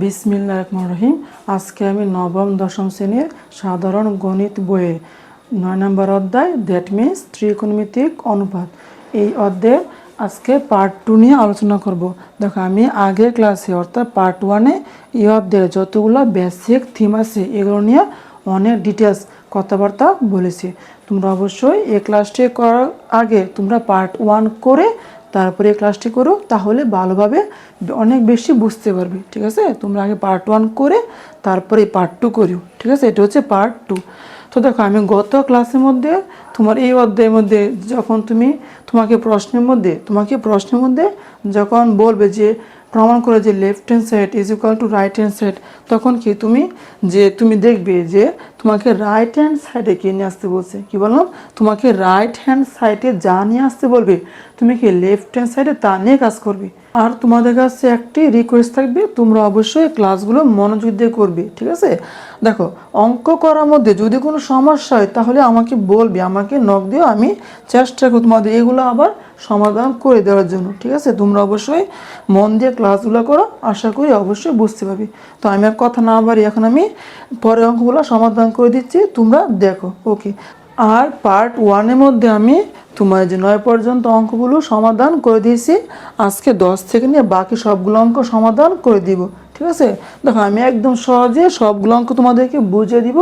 বিসমিল্লা রহমান রহিম আজকে আমি নবম, দশম শ্রেণির সাধারণ গণিত বইয়ে নয় নম্বর অধ্যায় দ্যাট মিন্স ত্রিকোণমিতিক অনুপাত। এই অধ্যায়ে আজকে পার্ট টু নিয়ে আলোচনা করব। দেখো, আমি আগের ক্লাসে অর্থাৎ পার্ট ওয়ানে এই অধ্যায়ে যতগুলো বেসিক থিম আছে, এগুলো নিয়ে অনেক ডিটেলস কথাবার্তা বলেছি। তোমরা অবশ্যই এই ক্লাসটি করার আগে তোমরা পার্ট ওয়ান করে তারপরে ক্লাসটি করো, তাহলে ভালোভাবে অনেক বেশি বুঝতে পারবে, ঠিক আছে? তোমরা আগে পার্ট ওয়ান করে তারপরে পার্ট টু করিও, ঠিক আছে? এটা হচ্ছে পার্ট টু তো দেখো, আমি গত ক্লাসের মধ্যে, তোমার এই অধ্যায়ের মধ্যে যখন তুমি তোমাকে প্রশ্নের মধ্যে, তোমাকে প্রশ্নের মধ্যে যখন বলবে যে, প্রমাণ করে যে left hand side is equal to right hand side তখন কি তুমি যে, তুমি দেখবে যে, তোমাকে রাইট হ্যান্ড সাইডে কে নিয়ে আসতে বলছে? কি বললাম? তোমাকে রাইট হ্যান্ড সাইডে যা নিয়ে আসতে বলবে তুমি কি লেফট হ্যান্ড সাইডে তা নিয়ে কাজ করবে? আর তোমাদের কাছে একটি রিকোয়েস্ট থাকবে, তোমরা অবশ্যই ক্লাসগুলো মনোযোগ দিয়ে করবে, ঠিক আছে? দেখো, অঙ্ক করার মধ্যে যদি কোনো সমস্যা হয়, তাহলে আমাকে বলবে, আমাকে নখ দিও, আমি চেষ্টা করব তোমাদের এগুলো আবার সমাধান করে দেওয়ার জন্য, ঠিক আছে? তোমরা অবশ্যই মন দিয়ে ক্লাসগুলো করো, আশা করি অবশ্যই বুঝতে পারবে। তো আমি আর কথা না বাড়ি এখন আমি পরে অঙ্কগুলো সমাধান করে দিচ্ছি, তোমরা দেখো ওকে আর পার্ট ওয়ানের মধ্যে আমি তোমার যে নয় পর্যন্ত অঙ্কগুলো সমাধান করে দিয়েছি। আজকে দশ থেকে নিয়ে বাকি সবগুলো অঙ্ক সমাধান করে দিব, ঠিক আছে? দেখো, আমি একদম সহজে সবগুলো অঙ্ক তোমাদেরকে বুঝিয়ে দিব।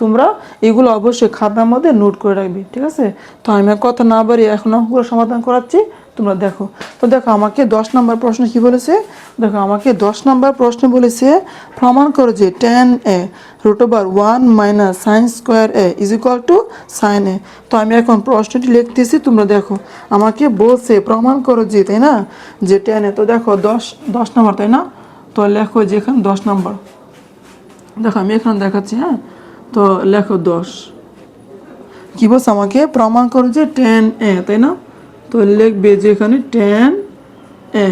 তোমরা এগুলো অবশ্যই খাতার মধ্যে নোট করে রাখবে, ঠিক আছে? তো আমি কথা না বাড়ি এখন অঙ্কগুলো সমাধান করাচ্ছি। তোমরা দেখো। তো দেখো, আমাকে দশ নম্বর প্রশ্ন কি বলেছে? দেখো, আমাকে দশ নম্বর প্রশ্ন বলেছে, প্রমাণ করো যে tan A root over one minus sine square A is equal to sine A তো আমি এখন প্রশ্নটি লিখতেছি, তোমরা দেখো। আমাকে বলছে, প্রমাণ করো যে, তাই না? যে টেন এ তো দেখো, দশ দশ নম্বর, তাই না? তো লেখো যে এখানে দশ নম্বর। দেখো, আমি এখানে দেখাচ্ছি হ্যাঁ? তো লেখো দশ। কি বলছে আমাকে? প্রমাণ করো যে টেন এ তাই না? তো লিখবে যে এখানে টেন এ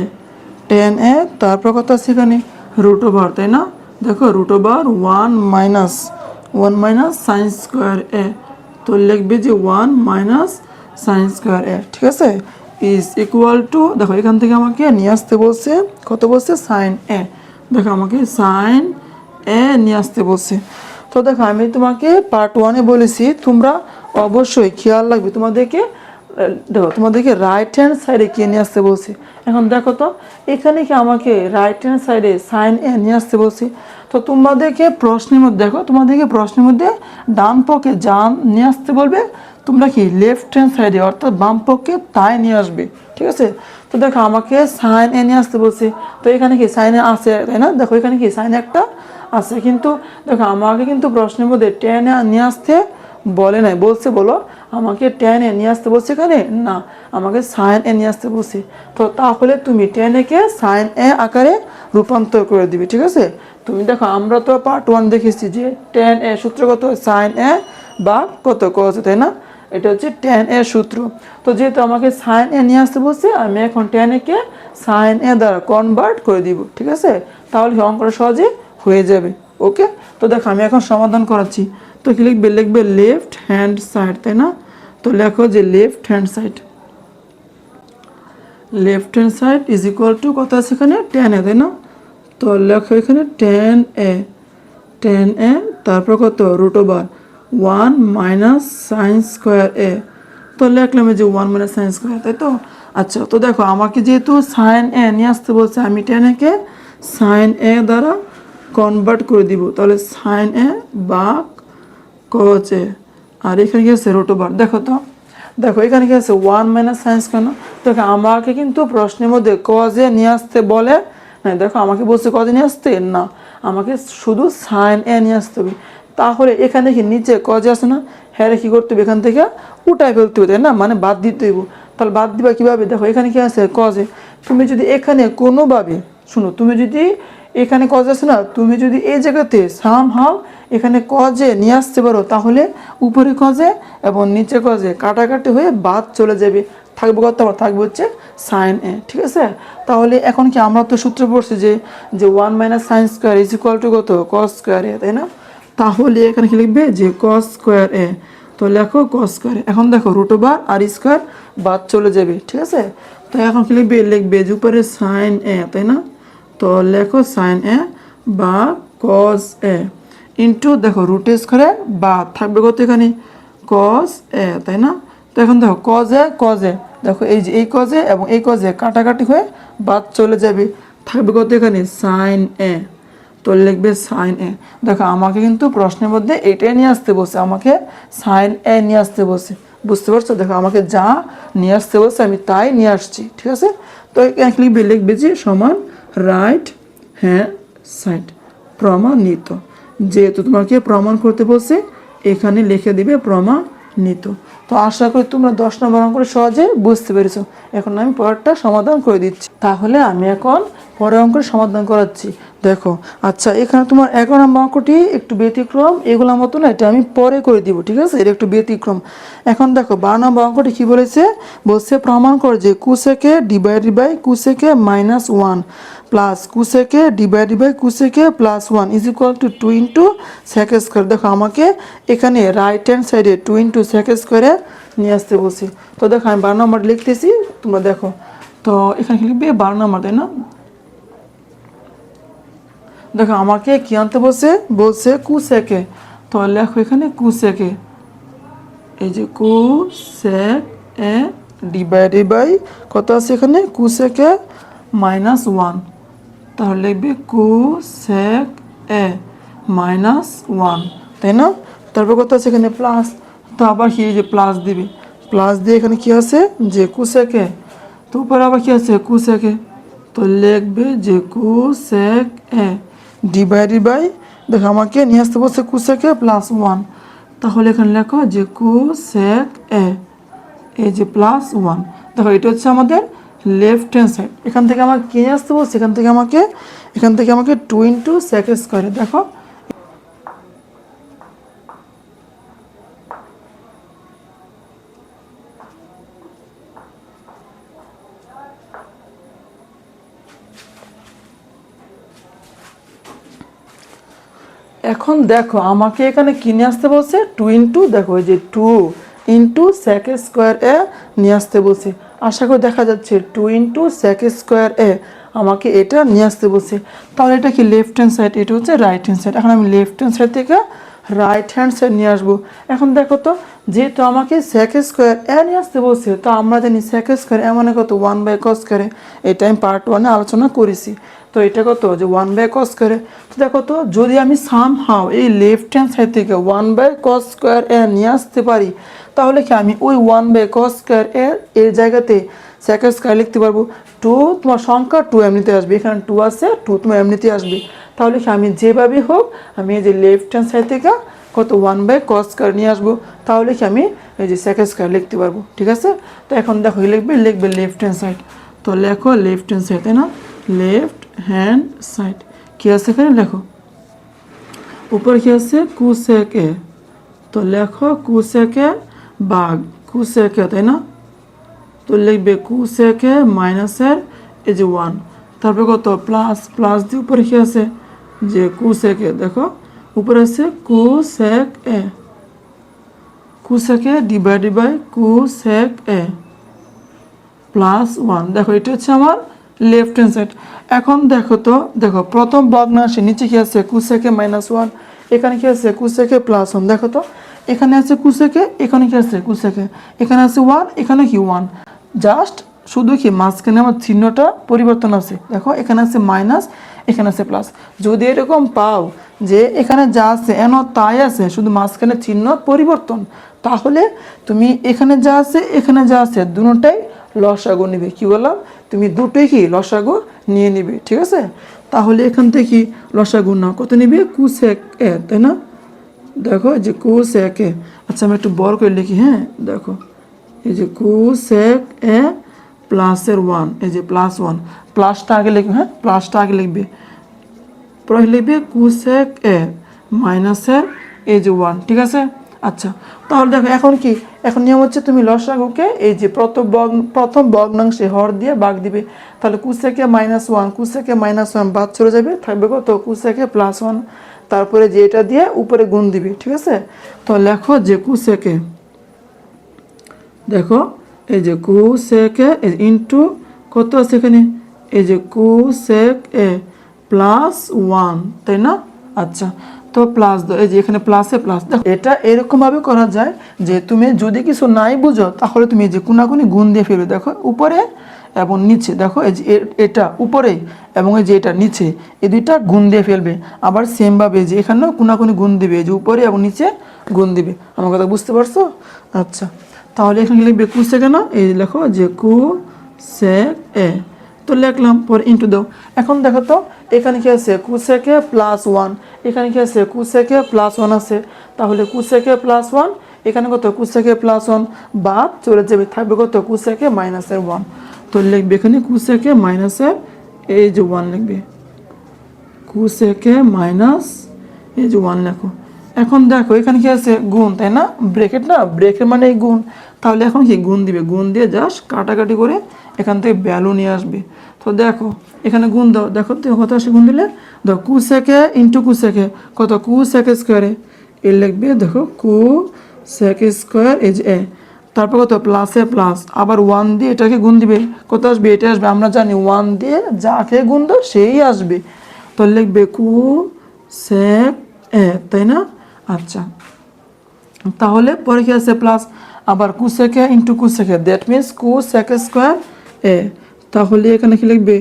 টেন এ তারপর কথা আছে এখানে? রুট ওভার তাই না? দেখো root over one minus one minus sine square A তো লিখবে যে one minus sine square A ঠিক আছে? ইজ ইকুয়াল টু দেখো এখান থেকে আমাকে নিয়ে আসতে বলছে, কত বলছে? সাইন এ দেখো আমাকে সাইন এ নিয়ে আসতে বলছে। তো দেখো আমি তোমাকে পার্ট ওয়ানে বলেছি, তোমরা অবশ্যই খেয়াল রাখবে। তোমাদেরকে দেখো, তোমাদেরকে রাইট হ্যান্ড সাইডে কে নিয়ে আসতে বলছি? এখন দেখো তো, এখানে কি আমাকে রাইট হ্যান্ড সাইডে সাইন এ নিয়ে আসতে বলছি? তো তোমাদেরকে প্রশ্নের মধ্যে, দেখো, তোমাদেরকে প্রশ্নের মধ্যে ডান পক্ষে যা নিয়ে আসতে বলবে, তোমরা কি লেফট হ্যান্ড সাইডে অর্থাৎ বাম পক্ষে তাই নিয়ে আসবে, ঠিক আছে? তো দেখো, আমাকে সাইন এ নিয়ে আসতে বলছি। তো এখানে কি সাইন এ আছে, তাই না? দেখো, এখানে কি সাইন একটা আছে, কিন্তু দেখো, আমাকে কিন্তু প্রশ্নের মধ্যে টেনে নিয়ে আসতে বলে নাই, বলছে, বলো, আমাকে টেন এ নিয়ে আসতে বলছে এখানে? না, আমাকে সাইন এ নিয়ে আসতে বলছে। তো তাহলে তুমি টেন একে সাইন এ আকারে রূপান্তর করে দিবে, ঠিক আছে? তুমি দেখো, আমরা তো পার্ট ওয়ান দেখেছি যে টেন এ সূত্র কত সাইন এ বা কত? কত তাই না? এটা হচ্ছে টেন এর সূত্র। তো যেহেতু আমাকে সাইন এ নিয়ে আসতে বলছে, আমি এখন টেন একে সাইন এ দ্বারা কনভার্ট করে দিব, ঠিক আছে? তাহলে অঙ্কটা সহজে হয়ে যাবে, ওকে? তো দেখো, আমি এখন সমাধান করাচ্ছি। তো কি লিখবে? লিখবে লেফট হ্যান্ড সাইড তাই না? তো লেখো যে left hand side left hand side is equal to কত আছে এখানে? টেন এ, তাই না? তো লেখো এখানে টেন এ টেন এ তারপর কত? Root over one minus sine square A তো লেখলাম যে ওয়ান মাইনাস সাইন স্কোয়ার তাই তো? আচ্ছা তো দেখো, আমাকে যেহেতু সাইন এ নিয়ে আসতে বলছে, আমি টেন একে সাইন এ দ্বারা কনভার্ট করে দিব। তাহলে সাইন এ বা কচে আর এখানে কি আছে? রুট ওভার দেখো তো, দেখো, এখানে কি আছে? ওয়ান মাইনাস সাইন্স কেন দেখো, আমাকে কিন্তু প্রশ্নের মধ্যে কজে নিয়ে আসতে বলে না দেখো, আমাকে বলছে কজে নিয়ে আসতে? না। আমাকে শুধু সাইন এ নিয়ে আসতে হবে। তাহলে এখানে কি নিচে কজে আছে না? হ্যাঁ কি করতে হবে? এখান থেকে উঠায় ফেলতে হবে, তাই না? মানে বাদ দিতে হইব তাহলে বাদ দিবা কীভাবে? দেখো, এখানে কি আছে? কজে। তুমি যদি এখানে কোনোভাবে, শুনো, তুমি যদি এখানে কজ আছে না, তুমি যদি এই জায়গাতে সাম হাও এখানে কজে নিয়ে আসতে পারো, তাহলে উপরে কজে এবং নিচে কজে কাটাকাটি হয়ে বাদ চলে যাবে। থাকবে কত? থাকবে হচ্ছে সাইন এ ঠিক আছে? তাহলে এখন কি আমরা তো সূত্র পড়ছি যে যে one minus sine square is equal to কত? কস স্কোয়ার এ তাই না? তাহলে এখানে কি লিখবে? যে কস স্কোয়ার এ তো লেখো কস স্কোয়ার এখন দেখো রুট ওভার আর স্কোয়ার বাদ চলে যাবে, ঠিক আছে? তো এখন কি লিখবে? লিখবে যে উপরে সাইন এ তাই না? তো লেখো সাইন এ বা কজ এ ইন্টু দেখো রুট স্কোয়ারে বা থাকবে কত এখানে? কজ এ তাই না? তো এখন দেখো কজ এ কজ এ দেখো এই যে এই কজে এবং এই কজে কাটাকাটি হয়ে বাদ চলে যাবে। থাকবে কত এখানে? সাইন এ তো লিখবে সাইন এ দেখো আমাকে কিন্তু প্রশ্নের মধ্যে এটাই নিয়ে আসতে বসে আমাকে সাইন এ নিয়ে আসতে বসে বুঝতে পারছ? দেখো আমাকে যা নিয়ে আসতে বসে আমি তাই নিয়ে আসছি, ঠিক আছে? তো লিখবে? লিখবে যে সমান রাইট হ্যাঁ সাইড। প্রমাণিত। যেহেতু তোমাকে প্রমাণ করতে বলছে, এখানে লিখে দিবে প্রমাণিত। তো আশা করি তোমরা দশ নম্বর অঙ্ক সহজে বুঝতে পেরেছ। এখন আমি পরেরটা সমাধান করে দিচ্ছি। তাহলে আমি এখন পরের অঙ্কের সমাধান করাচ্ছি। দেখো আচ্ছা এখানে তোমার এগারো নম্বর অঙ্কটি একটু ব্যতিক্রম এগুলোর মতো না, এটা আমি পরে করে দিব, ঠিক আছে? এটা একটু ব্যতিক্রম। এখন দেখো, বারো নম্বর অঙ্কটি কী বলেছে? বলছে, প্রমাণ করে যে cosec A divided by cosec A minus one plus cosec A divided by cosec A plus one is equal to two into sec square দেখো, আমাকে এখানে রাইট হ্যান্ড সাইডে টু ইন্টু সেক স্কোয়ারে নিয়ে আসতে বলছি। তো দেখো, আমি বারো নম্বর লিখতেছি, তোমরা দেখো। তো এখানে লিখবে? বারো নম্বর তাই না? দেখো, আমাকে কি আনতে বলছে? বলছে কুসেকে তো লেখো এখানে কুসেকে এই যে কু সেক এ ডিভাইডেড বাই কত আছে এখানে? কুসেকে মাইনাস ওয়ান তাহলে লিখবে কু সেক এ মাইনাস ওয়ান, তাই না? তারপর কত আছে এখানে? প্লাস। তো আবার কি যে প্লাস দিবে? প্লাস দিয়ে এখানে কি আছে? যে কুসেকে তো উপরে আবার কি আছে? কুসেকে তো লিখবে যে কু সেক এ ডিভাইডেড বাই দেখো আমাকে নিয়ে আসতে বলছে কুসেকে প্লাস ওয়ান। তাহলে এখানে লেখো যে কু সেক এ, এই যে প্লাস ওয়ান। দেখো এটা হচ্ছে আমাদের লেফট হ্যান্ড সাইড এখান থেকে আমাকে কে নিয়ে আসতে বলছে? এখান থেকে আমাকে, এখান থেকে আমাকে টু ইন্টু সেক স্কোয়ারে দেখো। এখন দেখো, আমাকে এখানে কিনে আসতে বলছে? টু ইন্টু দেখো এই যে two into sec square A নিয়ে আসতে বলছে। আশা করি দেখা যাচ্ছে two into sec square A আমাকে এটা নিয়ে আসতে বলছে। তাহলে এটা কি লেফট হ্যান্ড সাইড এটা হচ্ছে রাইট হ্যান্ড সাইড এখন আমি লেফট হ্যান্ড সাইড থেকে রাইট হ্যান্ড সাইড নিয়ে আসব। এখন দেখো তো, যেহেতু আমাকে স্যাক স্কোয়ার এ নিয়ে আসতে বলছে, তো আমরা জানি স্যাক স্কোয়ার এ মানে কত? ওয়ান বাই কস করে এটা আমি পার্ট ওয়ানে আলোচনা করেছি। তো এটা কত? যে ওয়ান বাই কস করে তো দেখো তো, যদি আমি সাম হাও এই লেফট হ্যান্ড সাইড থেকে one by cos square A নিয়ে আসতে পারি তাহলে কি আমি ওই ওয়ান বাই কস স্কোয়ার এর এর জায়গাতে সেকেন্ড স্কোয়ার লিখতে পারব? টু তোমার সংখ্যা টু এমনিতে আসবে। এখানে টু আছে টু তোমার এমনিতে আসবে। তাহলে কি আমি যেভাবে হোক, আমি এই যে লেফট হ্যান্ড সাইড থেকে কত ওয়ান বাই কস স্কোয়ার নিয়ে আসব। তাহলে কি আমি এই যে সেকেন্ড স্কোয়ার লিখতে পারব। ঠিক আছে? তো এখন দেখো লিখবে লিখবে লেফট হ্যান্ড সাইড তো লেখো লেফট হ্যান্ড সাইড তাই না? লেফট হ্যান্ড সাইড কী আছে এখানে? লেখো। উপরে কি আছে? কুসেকে তো লেখো কুসেকে বাঘ, কুসেকে, তাই না? তো লিখবে কুসেকে মাইনাসের এই যে ওয়ান তারপরে কত? প্লাস প্লাস দিয়ে উপরে কি আছে? যে কুসেকে, দেখো। উপরে আছে cosec. A cosec A divided by cosec. A plus one দেখো, এটা হচ্ছে আমার লেফট হ্যান্ড সাইড এখন দেখো তো, দেখো, প্রথম ভগ্নাংশে নিচে কি আছে? কুসেকে মাইনাস ওয়ান এখানে কি আছে? কুসেকে প্লাস ওয়ান দেখো তো এখানে আছে কুসেকে, এখানে কি আছে কুসেকে? এখানে আছে ওয়ান, এখানে কি ওয়ান? জাস্ট শুধু কি মাঝখানে আমার চিহ্নটা পরিবর্তন আছে। দেখো, এখানে আছে মাইনাস, এখানে আছে প্লাস। যদি এরকম পাও যে এখানে যা আছে, এন তাই আছে, শুধু মাঝখানে চিহ্ন পরিবর্তন, তাহলে তুমি এখানে যা আছে, এখানে যা আছে দুটোটাই লসাগু নিবে। কি বললাম? তুমি দুটোই কি লসাগু নিয়ে নিবে, ঠিক আছে? তাহলে এখান থেকে লসাগু না কত নিবে? কুসেক এ তাই না? দেখো এই যে কুসেক এ আচ্ছা আমি একটু বড় করে লিখি হ্যাঁ দেখো এই যে কুসেক এ প্লাসের ওয়ান এই যে প্লাস ওয়ান প্লাসটা আগে লিখবে হ্যাঁ প্লাসটা আগে লিখবে পরে লিখবে কুসেক এ মাইনাসের এই যে ওয়ান ঠিক আছে আচ্ছা তাহলে দেখো এখন কি এখন নিয়ম হচ্ছে তুমি লসাগুকে এই যে প্রথম বগ প্রথম ভগ্নাংশে হর দিয়ে বাঘ দিবে তাহলে cosec A minus one cosec A minus one বাদ চলে যাবে থাকবে কত কুসেকে প্লাস ওয়ান তারপরে যে এটা দিয়ে উপরে গুণ দিবে, ঠিক আছে? তো লেখো যে কুসেকে দেখো, এই যে কু সেক ইন্টু কত আছে এখানে? এই যে কু সেক এ প্লাস ওয়ান তাই না? আচ্ছা তো প্লাস এই যে এখানে প্লাসে প্লাস দেখো, এটা এরকমভাবে করা যায় যে তুমি যদি কিছু নাই বুঝো, তাহলে তুমি যে কোনাকুনি গুণ দিয়ে ফেলবে। দেখো, উপরে এবং নিচে, দেখো, এই যে এটা উপরে এবং এই যে এটা নিচে, এই দুইটা গুণ দিয়ে ফেলবে। আবার সেমভাবে যে এখানেও কোনাকুনি গুণ দিবে, এই যে উপরে এবং নিচে গুণ দিবে। আমার কথা বুঝতে পারছ? আচ্ছা তাহলে এখানে লিখবে কু সেকে না এই লেখো যে কু সেক এ। তো লিখলাম, পরে ইন্টু দাও। এখন দেখো তো, এখানে কি আছে? কুসেকে প্লাস ওয়ান এখানে কি আছে? কুসেকে প্লাস ওয়ান আছে। তাহলে কুসেকে প্লাস ওয়ান এখানে কত? কুসেকে প্লাস ওয়ান বাদ চলে যাবে। থাকবে কত? কুসেকে মাইনাসের ওয়ান তো লিখবে এখানে কুসেকে মাইনাসের এই যে ওয়ান লিখবে। কুসেকে মাইনাস এই যে ওয়ান লেখো। এখন দেখো, এখানে কি আছে? গুণ, তাই না? ব্রেকেট না? ব্রেকের মানে এই গুণ। তাহলে এখন কি গুণ দিবে? গুণ দিয়ে জাস্ট কাটাকাটি করে এখান থেকে ভ্যালু নিয়ে আসবে। তো দেখো, এখানে গুণ দাও। দেখো তো কত আসে গুণ দিলে? দেখো কু সেকে ইন্টু কু সেকে কত? কু সেকে স্কোয়ারে এ লিখবে, দেখো কু সেকে স্কোয়ার যে এ তারপর কত? প্লাসে প্লাস আবার ওয়ান দিয়ে এটাকে গুণ দিবে। কত আসবে? এটা আসবে, আমরা জানি ওয়ান দিয়ে যাকে গুণ দাও, সেই আসবে। তো লিখবে কু সেক এ, তাই না? আচ্ছা। তাহলে পরে কি আছে? প্লাস আবার কুসেকে ইন্টু কু কুসেকে দ্যাট মিন্স কু সেক স্কোয়ার এ। তাহলে এখানে কি লিখবে?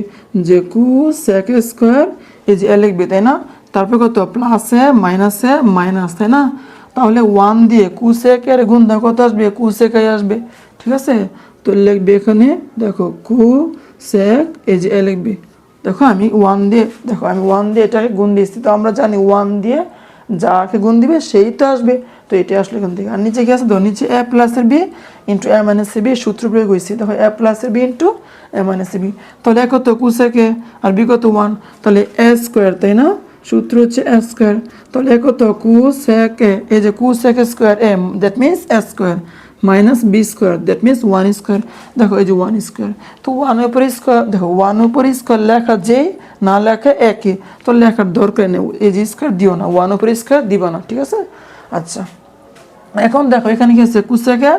যে কু সেক স্কোয়ার এই যে এ লিখবে, তাই না? তারপর কত? প্লাসে মাইনাসে মাইনাস তাই না? তাহলে ওয়ান দিয়ে কুসেকের গুণ কত আসবে কুসেকে আসবে, ঠিক আছে? তো লিখবে এখানে, দেখো কু সেক এই যে এ লিখবে। দেখো, আমি ওয়ান দিয়ে, দেখো, আমি ওয়ান দিয়ে এটাকে গুণ দিয়েছি, তো আমরা জানি ওয়ান দিয়ে যাকে গুণ দিবে সেই তো আসবে। তো এটা আসলে এখান থেকে। আর নিচে কি আছে? ধর নিচে এ প্লাসের বি ইন্টু এ মাইনাসের বি সূত্র প্রয়োগ হয়েছে। দেখো, এ প্লাসের বি ইন্টু এ মাইনাসের বি তাহলে এক কত? কুসেকে। আর বি কত? ওয়ান তাহলে এ স্কোয়ার তাই না? সূত্র হচ্ছে এ স্কোয়ার তাহলে কত? কু সেকে এই যে cosec A square A that means A square minus B square that means one square দেখো, এই যে ওয়ান স্কোয়ার তো ওয়ান উপর স্কোয়ার দেখো ওয়ান উপর স্কোয়ার লেখা যেই না লেখা একই তো লেখার দরকার নেই, এই যে স্কোয়ার দিও না ওয়ান উপর স্কোয়ার দিবা না, ঠিক আছে? আচ্ছা। এখন দেখো, এখানে কি আছে? কুসেকে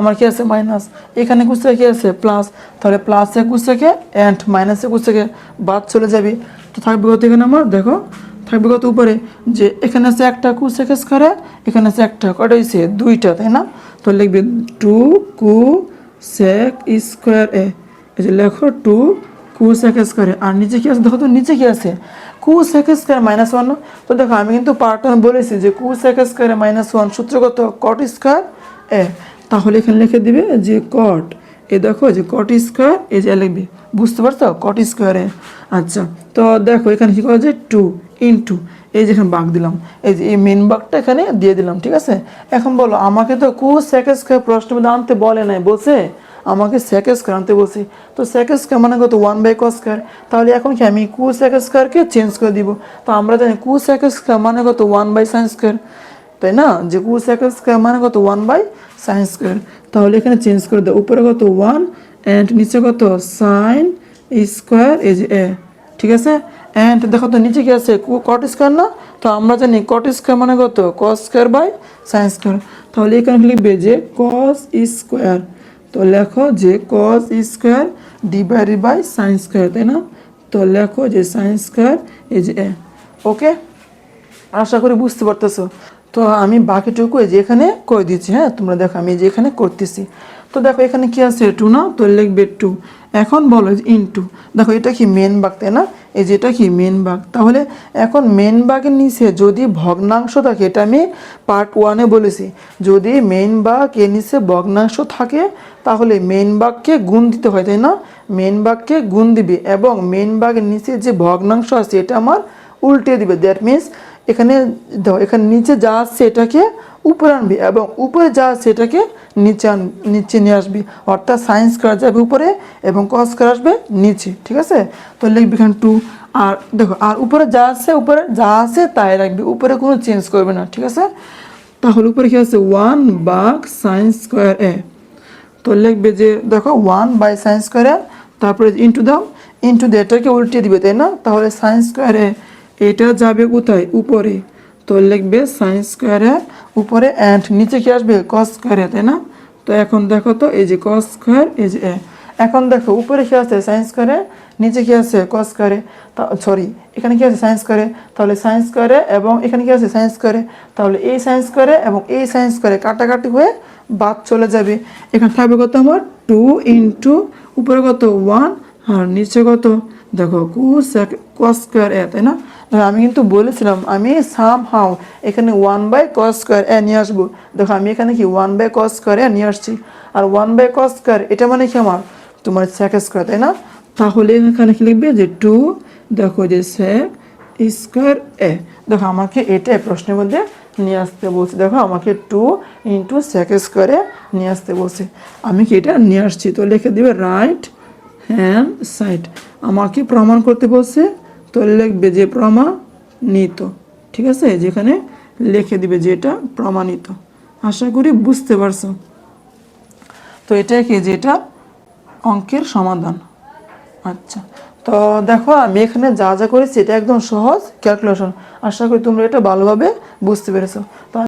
আমার কি আছে? মাইনাস এখানে কুসেকে আছে প্লাস তাহলে প্লাসে কুসেকে অ্যান্ড মাইনাসে কুসেকে বাদ চলে যাবে। তো থাকবে কত এখানে আমার? দেখো থাকবে কত উপরে যে এখানে আছে একটা কু কুসেকে স্কোয়ারে এখানে আছে একটা কটা হয়েছে দুইটা, তাই না? তো লিখবে টু কু সেক স্কোয়ার এ। এই যে লেখো টু কু সেক স্কোয়ারে আর নিচে কি আছে? দেখো তো নিচে কি আছে? কু সেক স্কোয়ার মাইনাস ওয়ান তো দেখো, আমি কিন্তু পার্ট ওয়ান বলেছি যে কু সেক স্কোয়ারে মাইনাস ওয়ান সূত্র কত কট স্কোয়ার এ। তাহলে এখানে লিখে দিবে যে কট এ দেখো যে কট স্কোয়ার এই যে লিখবে বুঝতে পারছ? কট স্কোয়ারে আচ্ছা তো দেখো এখানে কি করা যায়? টু ইন্টু এই যেখানে বাঘ দিলাম। এই যে এই মেন বাঘটা এখানে দিয়ে দিলাম, ঠিক আছে? এখন বলো, আমাকে তো কু সেকেন্ড স্কোয়ার প্রশ্নের মধ্যে আনতে বলে নাই, বলছে? আমাকে সেকেন্ড স্কোয়ার আনতে বলছি। তো সেকেন্ড স্কোয়ার মানে কত? ওয়ান বাই কস স্কোয়ার তাহলে এখন কি আমি কু সেকেন্ড স্কোয়ারকে চেঞ্জ করে দিব? তো আমরা জানি কু সেকেন্ড স্কোয়ার মানে কত? ওয়ান বাই সাইন স্কোয়ার তাই না? যে কু সেকেন্ড স্কোয়ার মানে কত? ওয়ান বাই সাইন স্কোয়ার তাহলে এখানে চেঞ্জ করে দাও। উপরে কত? ওয়ান অ্যান্ড নিচে কত? সাইন স্কোয়ার এই যে এ ঠিক আছে? অ্যান্ড দেখো তো, নিচে কি আছে? কট স্কোয়ার না? তো আমরা জানি কট স্কোয়ার মানে কত? Cos square by sine square তাহলে এখানে লিখবে যে কস স্কোয়ার তো লেখো যে cos square divided by sine square তাই না? তো লেখো যে সাইন স্কোয়ার এই এ ওকে আশা করি বুঝতে পারতেছো। তো আমি বাকিটুকু এই যে এখানে করে দিচ্ছি হ্যাঁ? তোমরা দেখো, আমি যে এখানে করতেছি। তো দেখো, এখানে কি আছে? টু না? তো লিখবে টু। এখন বলো ইনটু দেখো, এটা কি মেন বাঘ তাই না? এই যে এটা কি মেন বাঘ তাহলে এখন মেন বাঘের নিচে যদি ভগ্নাংশ থাকে, এটা আমি পার্ট ওয়ানে বলেছি, যদি মেন বাঘ এর নিচে ভগ্নাংশ থাকে, তাহলে মেন বাঘকে গুণ দিতে হয়, তাই না? মেন বাঘকে গুণ দিবে এবং মেন বাঘের নিচে যে ভগ্নাংশ আছে, এটা আমার উল্টে দিবে। দ্যাট মিন্স এখানে দাও এখানে নিচে যা আসছে এটাকে উপরে আনবি এবং উপরে যা আছে এটাকে নিচে আন, নিচে নিয়ে আসবি। অর্থাৎ সায়েন্স করা যাবে উপরে এবং কস করা আসবে নিচে, ঠিক আছে? তো লিখবি এখানে টু আর দেখো, আর উপরে যা আছে, উপরে যা আছে তাই রাখবি। উপরে কোনো চেঞ্জ করবে না, ঠিক আছে? তাহলে উপরে কি আছে? ওয়ান বাঘ সায়েন্স স্কোয়ার এ তো লিখবে যে, দেখো ওয়ান বাই সায়েন্স স্কোয়ারে তারপরে ইন্টু দাও। ইন্টু দিয়ে এটাকে উল্টে দিবে, তাই না? তাহলে সায়েন্স স্কোয়ারে এটা যাবে কোথায়? উপরে। তো লিখবে সায়েন্স স্কোয়ারে উপরে অ্যান্ড নিচে কি আসবে? কস স্কোয়ারে তাই না? তো এখন দেখো তো, এই যে কস স্কোয়ার এই যে এ এখন দেখো, উপরে কি আছে? সায়েন্স স্কোয়ারে নিচে কি আছে? কস করে সরি এখানে কি আছে? সায়েন্স করে তাহলে সায়েন্স করে এবং এখানে কি আছে? সায়েন্স করে তাহলে এই সায়েন্স করে এবং এই সায়েন্স করে কাটাকাটি হয়ে বাদ চলে যাবে। এখানে থাকবে কত আমার? টু ইন্টু উপরে কত? ওয়ান আর নিচে কত? দেখো কু কস স্কোয়ার এ, তাই না? আমি কিন্তু বলেছিলাম, আমি সাম হাও এখানে ওয়ান বাই কস স্কোয়ার এ নিয়ে আসব। দেখো, আমি এখানে কি ওয়ান বাই কস স্কোয়ার এ নিয়ে আসছি। আর ওয়ান বাই কস স্কোয়ার এটা মানে কি আমার? তোমার সেক স্কোয়ার তাই না? তাহলে এখানে কি লিখবে যে টু দেখো যে সেক স্কোয়ার এ। দেখো, আমাকে এটা প্রশ্নের মধ্যে নিয়ে আসতে বলছে। দেখো, আমাকে টু ইন্টু সেক স্কোয়ারে নিয়ে আসতে বলছে। আমি কি এটা নিয়ে আসছি? তো লিখে দেবে রাইট হ্যান্ড সাইড আমাকে প্রমাণ করতে বলছে তো লিখবে যে প্রমাণিত, ঠিক আছে? যেখানে লিখে দিবে যে এটা প্রমাণিত। আশা করি বুঝতে পারছ। তো এটা কি? যে এটা অঙ্কের সমাধান। আচ্ছা। তো দেখো, আমি এখানে যা যা করেছি, এটা একদম সহজ ক্যালকুলেশন। আশা করি তোমরা এটা ভালোভাবে বুঝতে পেরেছ। তো